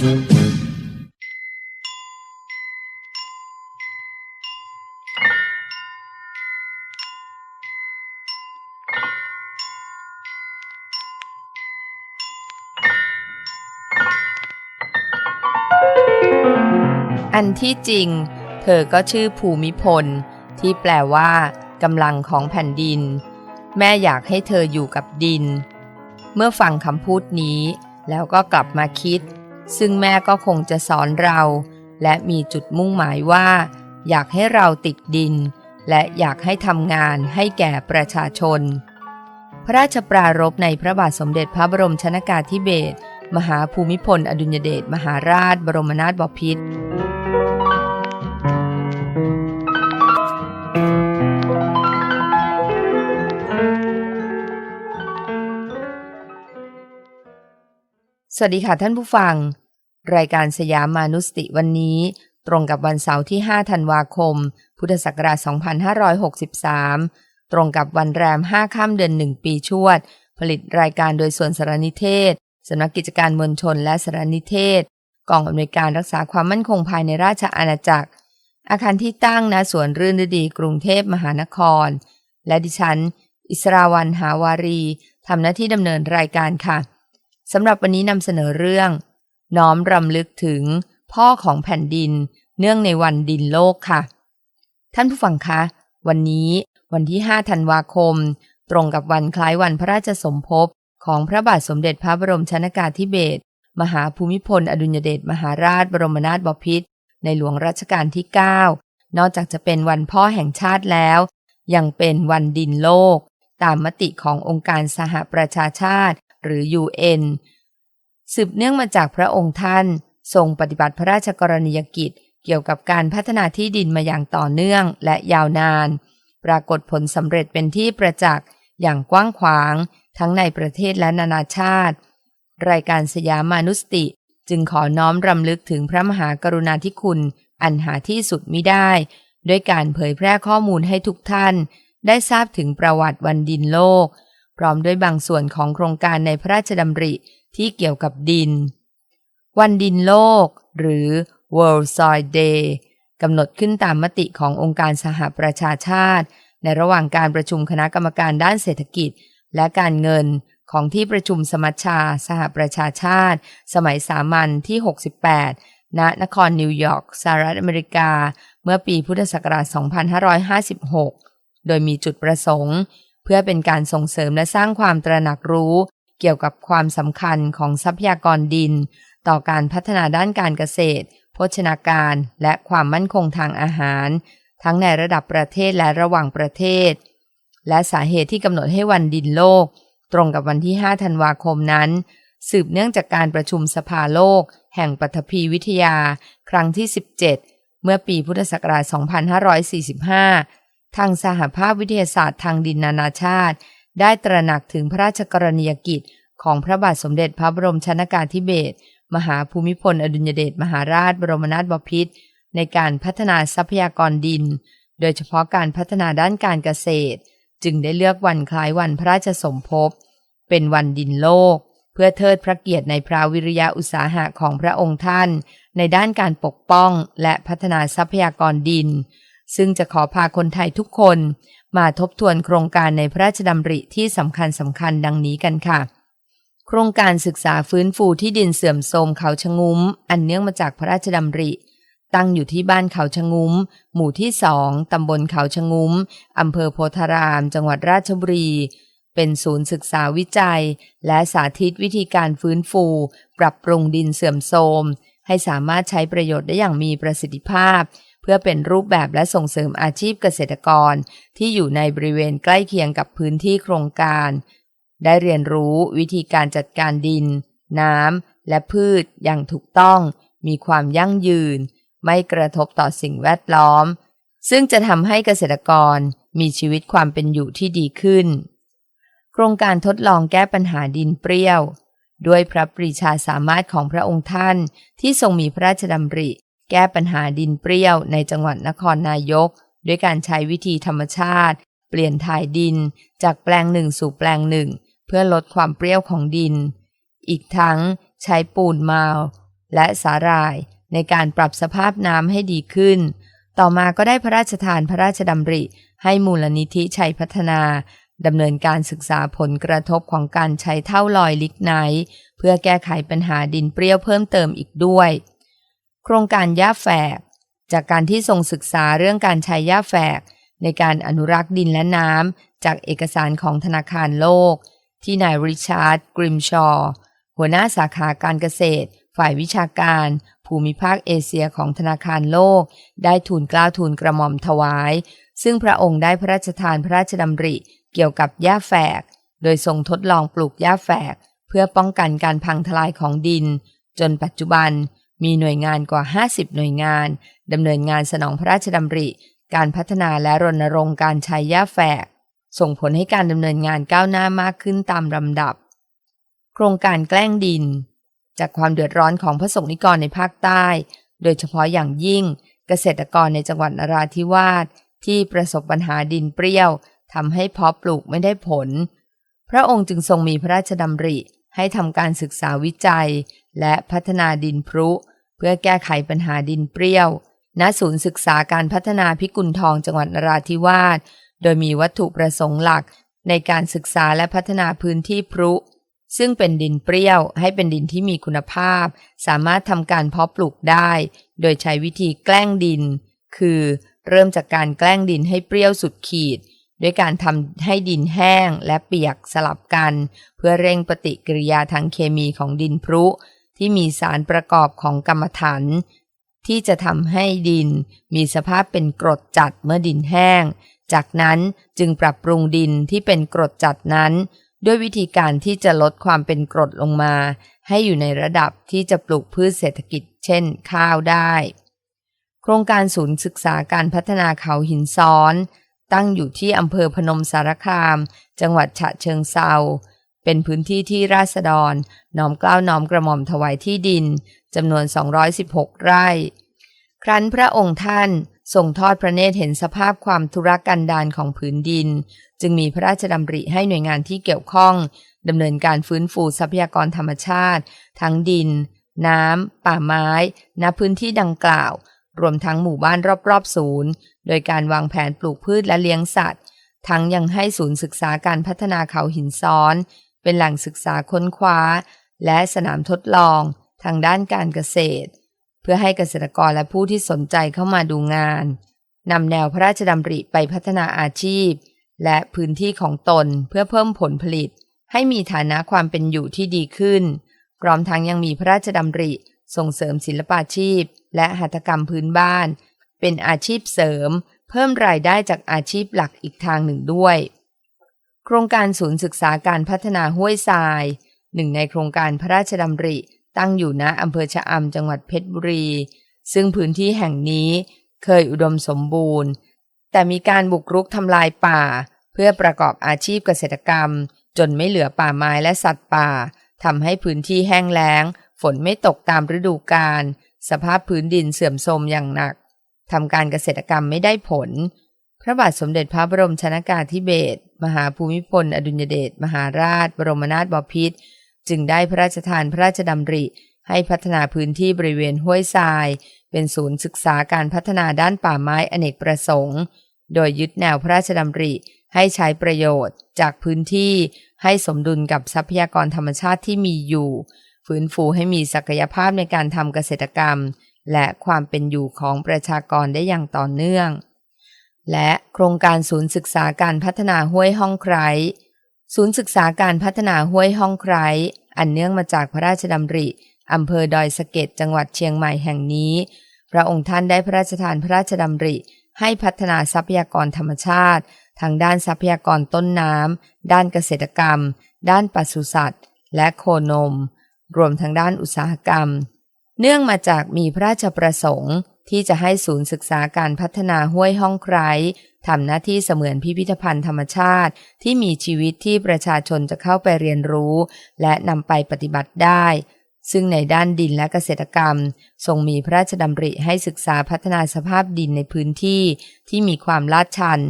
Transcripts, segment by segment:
อันที่จริง เธอก็ชื่อภูมิพล ที่แปลว่ากำลังของแผ่นดิน แม่อยากให้เธออยู่กับดิน เมื่อฟังคำพูดนี้ แล้วก็กลับมาคิด ซึ่งแม่ก็คงจะสอนเรา และมีจุดมุ่งหมายว่า อยากให้เราติดดิน และอยากให้ทำงานให้แก่ประชาชน พระราชปรารภในพระบาทสมเด็จพระบรมชนากาธิเบศรมหาภูมิพล อดุลยเดชมหาราช บรมนาถบพิตรสวัสดีค่ะท่านผู้ฟัง รายการสยามมานุสติวันนี้ ตรงกับวันเสาร์ที่ 5 ธันวาคม พุทธศักราช 2563 ตรงกับวันแรม 5 ค่ำเดือน 1 ปีชวด ผลิตรายการโดยส่วนสารนิเทศ สำนักกิจการมวลชนและสารนิเทศ กองอำนวยการรักษาความมั่นคงภายในราชอาณาจักร อาคารที่ตั้งณสวนรื่นฤดีกรุงเทพมหานคร และดิฉัน อิสราวันหาวารีทำหน้าที่ดำเนินรายการค่ะสำหรับวันนี้นำเสนอเรื่อง น้อมรำลึกถึงพ่อของแผ่นดินเนื่องในวันดินโลกค่ะ ท่านผู้ฟังคะ วันนี้วันที่ 5 ธันวาคม ตรงกับวันคล้ายวันพระราชสมภพของพระบาทสมเด็จพระบรมชนากาธิเบศรมหาภูมิพล อดุลยเดชมหาราชบรมนาถบพิตรในหลวงรัชกาลที่ 9 นอกจากจะเป็นวันพ่อแห่งชาติแล้ว ยังเป็นวันดินโลก ตามมติขององค์การสหประชาชาติ หรือ UN สืบเนื่องมาจากพระองค์ท่าน ทรงปฏิบัติพระราชกรณียกิจ เกี่ยวกับการพัฒนาที่ดินมาอย่างต่อเนื่องและยาวนาน ปรากฏผลสำเร็จเป็นที่ประจักษ์อย่างกว้างขวาง ทั้งในประเทศและนานาชาติ รายการสยามมานุสติ จึงขอน้อมรำลึกถึงพระมหากรุณาธิคุณ อันหาที่สุดมิได้ ด้วยการเผยแพร่ข้อมูลให้ทุกท่าน ได้ทราบถึงประวัติวันดินโลก พร้อมด้วยบางส่วนของโครงการในพระราชดำริ ที่เกี่ยวกับดิน วันดินโลก หรือ World Soil Day กำหนดขึ้นตามมติขององค์การสหประชาชาติ ในระหว่างการประชุมคณะกรรมการด้านเศรษฐกิจ และการเงินของที่ประชุมสมัชชาสหประชาชาติ สมัยสามัญที่ 68 ณ นครนิวยอร์ก สหรัฐอเมริกา เมื่อปีพุทธศักราช 2556 โดยมีจุดประสงค์ เพื่อเป็นการส่งเสริมและสร้างความตระหนักรู้ เกี่ยวกับความสำคัญของทรัพยากรดิน ต่อการพัฒนาด้านการเกษตร โภชนาการ และความมั่นคงทางอาหาร ทั้งในระดับประเทศและระหว่างประเทศ และสาเหตุที่กำหนดให้วันดินโลก ตรงกับวันที่ 5 ธันวาคมนั้น สืบเนื่องจากการประชุมสภาโลก แห่งปฐพีวิทยา ครั้งที่ 17 เมื่อปีพุทธศักราช 2545 ทางสหภาพวิทยาศาสตร์ทางดินนานาชาติ ได้ตระหนักถึงพระราชกรณียกิจ ของพระบาทสมเด็จพระบรมชนากาธิเบศรมหาภูมิพล อดุลยเดชมหาราชบรมนาถบพิตรในการพัฒนาทรัพยากรดิน โดยเฉพาะการพัฒนาด้านการเกษตร จึงได้เลือกวันคล้ายวันพระราชสมภพ เป็นวันดินโลก เพื่อเทิดพระเกียรติในพระวิริยะอุตสาหะของพระองค์ท่าน ในด้านการปกป้องและพัฒนาทรัพยากรดิน ซึ่งจะขอพาคนไทยทุกคน มาทบทวนโครงการในพระราชดำริที่สำคัญสำคัญดังนี้กันค่ะ โครงการศึกษาฟื้นฟูที่ดินเสื่อมโทรมเขาชะงุ้ม อันเนื่องมาจากพระราชดำริ ตั้งอยู่ที่บ้านเขาชะงุ้ม หมู่ที่สองตำบลเขาชะงุ้มอำเภอโพธาราม จังหวัดราชบุรี เป็นศูนย์ศึกษาวิจัย และสาธิตวิธีการฟื้นฟู ปรับปรุงดินเสื่อมโทรมให้สามารถใช้ประโยชน์ได้อย่างมีประสิทธิภาพ เพื่อเป็นรูปแบบและส่งเสริมอาชีพเกษตรกร ที่อยู่ในบริเวณใกล้เคียงกับพื้นที่โครงการ ได้เรียนรู้วิธีการจัดการดิน น้ำและพืชอย่างถูกต้อง มีความยั่งยืน ไม่กระทบต่อสิ่งแวดล้อม ซึ่งจะทำให้เกษตรกรมีชีวิตความเป็นอยู่ที่ดีขึ้น โครงการทดลองแก้ปัญหาดินเปรี้ยว ด้วยพระปรีชาสามารถของพระองค์ท่านที่ทรงมีพระราชดำริ แก้ปัญหาดินเปรี้ยวในจังหวัดนครนายก ด้วยการใช้วิธีธรรมชาติ เปลี่ยนถ่ายดินจากแปลงหนึ่งสู่แปลงหนึ่ง เพื่อลดความเปรี้ยวของดิน อีกทั้งใช้ปูนมาวและสาหร่ายในการปรับสภาพน้ำให้ดีขึ้น ต่อมาก็ได้พระราชทานพระราชดำริ ให้มูลนิธิชัยพัฒนาดำเนินการศึกษาผลกระทบของการใช้เท่าลอยลิกไนท์เพื่อแก้ไขปัญหาดินเปรี้ยวเพิ่มเติมอีกด้วย โครงการย่าแฝก จากการที่ทรงศึกษาเรื่องการใช้ย่าแฝก ในการอนุรักษ์ดินและน้ำจากเอกสารของธนาคารโลก ที่นายริชาร์ดกริมชอร์หัวหน้าสาขาการเกษตร ฝ่ายวิชาการ ภูมิภาคเอเชียของธนาคารโลก ได้ทูลกล้าวทูลกระหม่อมถวาย ซึ่งพระองค์ได้พระราชทานพระราชดำริเกี่ยวกับหญ้าแฝก โดยทรงทดลองปลูกหญ้าแฝก เพื่อป้องกันการพังทลายของดิน จนปัจจุบัน มีหน่วยงานกว่า 50 หน่วยงานดำเนินงานสนองพระราชดำริ การพัฒนาและรณรงค์การใช้หญ้าแฝก ส่งผลให้การดำเนินงานก้าวหน้ามากขึ้นตามลำดับ โครงการแกล้งดิน จากความเดือดร้อนของพระสงฆ์นิกรในภาคใต้ โดยเฉพาะอย่างยิ่งเกษตรกรในจังหวัดนราธิวาสที่ประสบปัญหาดินเปรี้ยวทำให้เพาะปลูกไม่ได้ผล พระองค์จึงทรงมีพระราชดำริให้ทำการศึกษาวิจัย และพัฒนาดินพรุ เพื่อแก้ไขปัญหาดินเปรี้ยว ณ ศูนย์ศึกษาการพัฒนาพิกุลทองจังหวัดนราธิวาส โดยมีวัตถุประสงค์หลักในการศึกษาและพัฒนาพื้นที่พรุ ซึ่งเป็นดินเปรี้ยว ให้เป็นดินที่มีคุณภาพ สามารถทำการเพาะปลูกได้ โดยใช้วิธีแกล้งดิน คือ เริ่มจากการแกล้งดินให้เปรี้ยวสุดขีด ด้วยการทำให้ดินแห้งและเปียกสลับกัน เพื่อเร่งปฏิกิริยาทางเคมีของดินพรุ ที่มีสารประกอบของกรรมฐานที่จะทำให้ดินมีสภาพเป็นกรดจัดเมื่อดินแห้ง จากนั้นจึงปรับปรุงดินที่เป็นกรดจัดนั้น ด้วยวิธีการที่จะลดความเป็นกรดลงมา ให้อยู่ในระดับที่จะปลูกพืชเศรษฐกิจ เช่น ข้าวได้ โครงการศูนย์ศึกษาการพัฒนาเขาหินซ้อน ตั้งอยู่ที่อำเภอพนมสารคาม จังหวัดฉะเชิงเซา เป็นพื้นที่ที่ราษฎรน้อมกล้าวน้อมกระหม่อมถวายที่ดินจำนวน 216 ไร่ ครั้นพระองค์ท่านทรงทอดพระเนตรเห็นสภาพความทุรกันดารของผืนดิน จึงมีพระราชดำริให้หน่วยงานที่เกี่ยวข้องดำเนินการฟื้นฟูทรัพยากรธรรมชาติ ทั้งดิน น้ำ ป่าไม้ ณ พื้นที่ดังกล่าว รวมทั้งหมู่บ้านรอบๆศูนย์ โดยการวางแผนปลูกพืชและเลี้ยงสัตว์ ทั้งยังให้ศูนย์ศึกษาการพัฒนาเขาหินซ้อน เป็นแหล่งศึกษาค้นคว้า และสนามทดลองทางด้านการเกษตร เพื่อให้เกษตรกรและผู้ที่สนใจเข้ามาดูงานนำแนวพระราชดำริไปพัฒนาอาชีพ และพื้นที่ของตนเพื่อเพิ่มผลผลิต ให้มีฐานะความเป็นอยู่ที่ดีขึ้นพร้อมทั้งยังมีพระราชดำริ ส่งเสริมศิลปาชีพ และหัตถกรรมพื้นบ้าน เป็นอาชีพเสริม เพิ่มรายได้จากอาชีพหลักอีกทางหนึ่งด้วย โครงการศูนย์ศึกษาการพัฒนาห้วยทราย หนึ่งในโครงการพระราชดำริ ตั้งอยู่ณอำเภอชะอำจังหวัดเพชรบุรี ซึ่งพื้นที่แห่งนี้เคยอุดมสมบูรณ์ แต่มีการบุกรุกทำลายป่า เพื่อประกอบอาชีพเกษตรกรรม จนไม่เหลือป่าไม้และสัตว์ป่าทำให้พื้นที่แห้งแล้ง ฝนไม่ตกตามฤดูกาลสภาพพื้นดินเสื่อมโทรมอย่างหนักทำการเกษตรกรรมไม่ได้ผล พระบาทสมเด็จพระบรมชนากาธิเบศร มหาภูมิพล อดุลยเดชมหาราช บรมนาถบพิตรจึงได้พระราชทานพระราชดำริ ให้พัฒนาพื้นที่บริเวณห้วยทราย เป็นศูนย์ศึกษาการพัฒนาด้านป่าไม้อเนกประสงค์ โดยยึดแนวพระราชดำริ ให้ใช้ประโยชน์จากพื้นที่ให้สมดุลกับทรัพยากรธรรมชาติที่มีอยู่ ฟื้นฟูให้มีศักยภาพในการทำเกษตรกรรม และความเป็นอยู่ของประชากรได้อย่างต่อเนื่อง และโครงการศูนย์ศึกษาการพัฒนาห้วยห้องไครศูนย์ศึกษาการพัฒนาห้วยห้องไครอันเนื่องมาจากพระราชดำริอำเภอดอยสะเก็ดจังหวัดเชียงใหม่แห่งนี้ พระองค์ท่านได้พระราชทานพระราชดำริ ให้พัฒนาทรัพยากรธรรมชาติทางด้านทรัพยากรต้นน้ำด้านเกษตรกรรม ด้านปศุสัตว์ และโคนม รวมทั้งด้านอุตสาหกรรม เนื่องมาจากมีพระราชประสงค์ ที่จะให้ศูนย์ศึกษาการพัฒนาห้วยห้องไคร้ทำหน้าที่เสมือนพิพิธภัณฑ์ธรรมชาติ ที่มีชีวิตที่ประชาชนจะเข้าไปเรียนรู้ และนำไปปฏิบัติได้ ซึ่งในด้านดินและเกษตรกรรม ทรงมีพระราชดำริให้ศึกษาพัฒนาสภาพดินในพื้นที่ที่มีความลาดชัน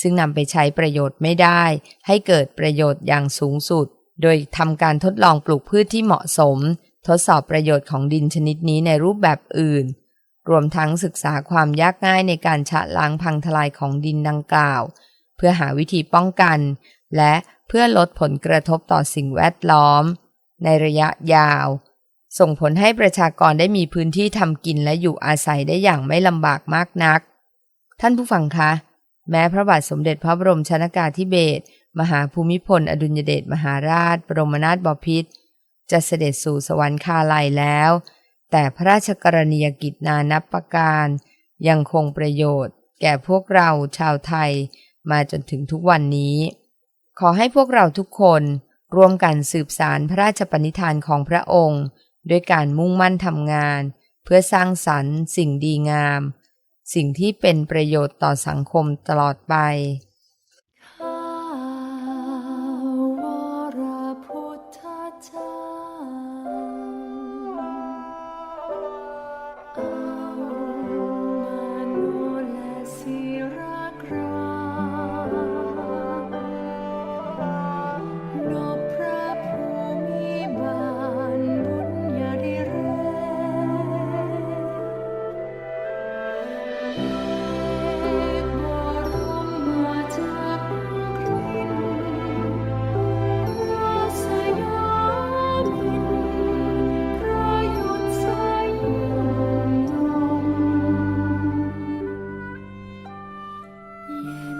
ซึ่งนำไปใช้ประโยชน์ไม่ได้ ให้เกิดประโยชน์อย่างสูงสุด โดยทำการทดลองปลูกพืชที่เหมาะสม ทดสอบประโยชน์ของดินชนิดนี้ในรูปแบบอื่น รวมทั้งศึกษาความยากง่ายในการชะล้างพังทลายของดินดังกล่าว เพื่อหาวิธีป้องกัน และเพื่อลดผลกระทบต่อสิ่งแวดล้อม ในระยะยาว ส่งผลให้ประชากรได้มีพื้นที่ทำกินและอยู่อาศัยได้อย่างไม่ลำบากมากนัก ท่านผู้ฟังคะ แม้พระบาทสมเด็จพระบรมชนากาธิเบศรมหาภูมิพล อดุลยเดชมหาราช บรมนาถบพิตร จะเสด็จสู่สวรรคาลัยแล้ว แต่พระราชกรณียกิจนานับประการ ยังคงประโยชน์ แก่พวกเราชาวไทยมาจนถึงทุกวันนี้ ขอให้พวกเราทุกคนร่วมกันสืบสารพระราชปณิธานของพระองค์ ด้วยการมุ่งมั่นทำงาน เพื่อสร้างสรรค์สิ่งดีงาม สิ่งที่เป็นประโยชน์ต่อสังคมตลอดไป เ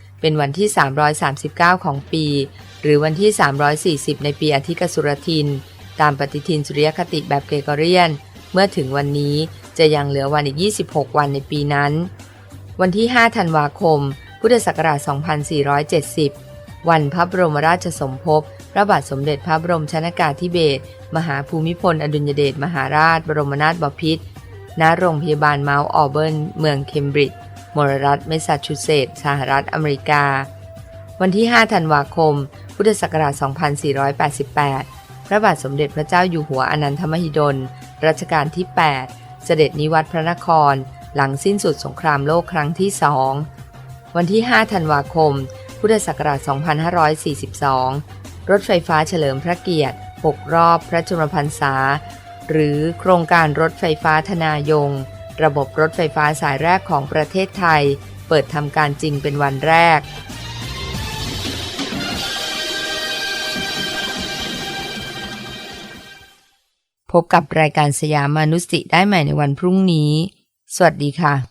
เป็นวันที่ 339 ของปี หรือวันที่ 340 ในปีอธิกสุรทิน ตามปฏิทินสุริยคติแบบเกรกอเรียน เมื่อถึงวันนี้จะยังเหลือวันอีก 26 วันในปีนั้น วันที่ 5 ธันวาคม พุทธศักราช 2470 วันพระบรมราชสมภพ พระบาทสมเด็จพระบรมชนากาธิเบศร มหาภูมิพล อดุลยเดช มหาราช บรมนาถบพิตร ณ โรงพยาบาลเมาส์ออเบิร์น เมืองเคมบริดจ์ มลรัฐเมสซาชูเซตส์สหรัฐอเมริกา วันที่ 5 ธันวาคม พุทธศักราช 2488 พระบาทสมเด็จพระเจ้าอยู่หัวอนันทมหิดล รัชกาลที่ 8 เสด็จนิวัตรพระนคร หลังสิ้นสุดสงครามโลกครั้งที่สองวันที่ 5 ธันวาคม พุทธศักราช 2542 รถไฟฟ้าเฉลิมพระเกียรติ 6 รอบพระชนมพรรษา หรือโครงการรถไฟฟ้าธนายง ระบบรถไฟฟ้าสายแรกของประเทศไทย เปิดทำการจริงเป็นวันแรก พบกับรายการสยามมนุสติได้ใหม่ในวันพรุ่งนี้ สวัสดีค่ะ